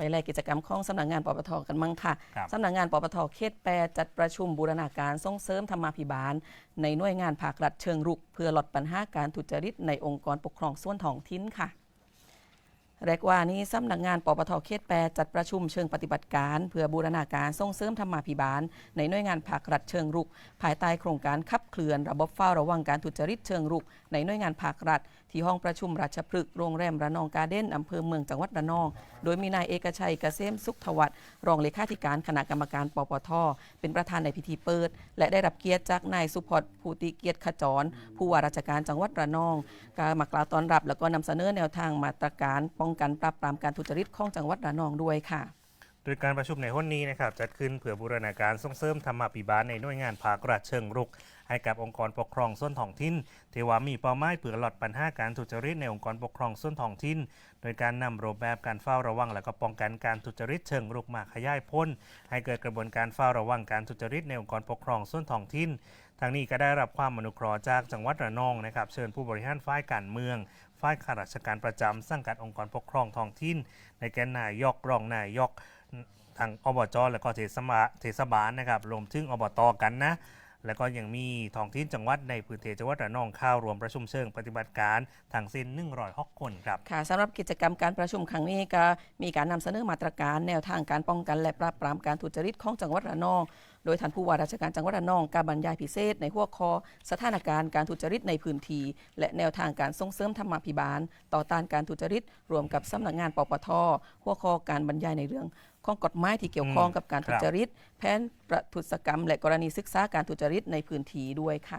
ไปแลกกิจกรรมของสำนักงานปปทกันมั่งค่ะครับ สำนักงานปปทเขตแปดจัดประชุมบูรณาการส่งเสริมธรรมาภิบาล ในหน่วยงานภาครัฐเชิงรุก เพื่อลดปัญหาการทุจริตในองค์กรปกครองส่วนท้องถิ่นค่ะ แรกว่านี้สำนักงานปปทเขตแปจัดประชุมเชิงปฏิบัติการ เพื่อบูรณาการส่งเสริมธรรมาภิบาล ในหน่วยงานภาครัฐเชิงรุก ภายใต้โครงการขับเคลื่อนระบบเฝ้าระวังการทุจริตเชิงรุก ในหน่วยงานภาครัฐ ที่ห้องประชุมราชพฤกษ์โรงแรมระนองการเด้นอำเภอเมืองจังหวัดระนอง โดยมีนายเอกชัยเกษมสุขทวัฒน์รองเลขาธิการคณะกรรมการปปทเป็นประธานในพิธีเปิด และได้รับเกียรติจากนายสุพจน์ภูติเกียรติขจร ผู้ว่าราชการจังหวัดระนองการมากล่าวต้อนรับ แล้วก็นำเสนอแนวทางมาตรการป้องกันปราบปรามการทุจริตของจังหวัดระนองด้วยค่ะ โดยการประชุมในวันนี้นะครับจัดขึ้นเพื่อบูรณาการส่งเสริมธรรมาภิบาลในหน่วยงานภาครัฐเชิงรุก ให้กับองค์กรปกครองส่วนท้องถิ่นที่ว่ามีเป้าหมายเพื่อลดปัญหาการทุจริตในองค์กรปกครองส่วนท้องถิ่นโดยการนำรูปแบบการเฝ้าระวัง และก็ป้องกันการทุจริตเชิงรุกมาขยายพ้นให้เกิดกระบวนการเฝ้าระวังการทุจริตในองค์กรปกครองส่วนท้องถิ่น ทางนี้ก็ได้รับความอนุเคราะห์จากจังหวัดระนองนะครับ เชิญผู้บริหารฝ่ายการเมือง ฝ่ายข้าราชการประจำสังกัดองค์กรปกครองท้องถิ่นในแกนนายกรองนายกทางอบจและก็เทศบาลเทศบาลนะครับรวมถึงอบตกันนะ แล้วก็ยังมีท้องถิ่นจังหวัดในพื้นที่จังหวัดระนองเข้ารวมประชุมเชิงปฏิบัติการทั้งสิ้น106คนครับค่ะสำหรับกิจกรรมการประชุมครั้งนี้ก็มีการนำเสนอมาตรการแนวทางการป้องกัน และปราบปรามการทุจริตของจังหวัดระนอง โดยท่านผู้ว่าราชการจังหวัดระนองการบรรยายพิเศษ ในหัวข้อสถานการณ์การทุจริตในพื้นที่และแนวทางการส่งเสริมธรรมาภิบาล ต่อต้านการทุจริต รวมกับสำนักงานปปทหัวข้อการบรรยายในเรื่อง ของกฎหมายที่เกี่ยวข้องกับการทุจริต แผนประทุษกรรม และกรณีศึกษาการทุจริตในพื้นที่ด้วยค่ะ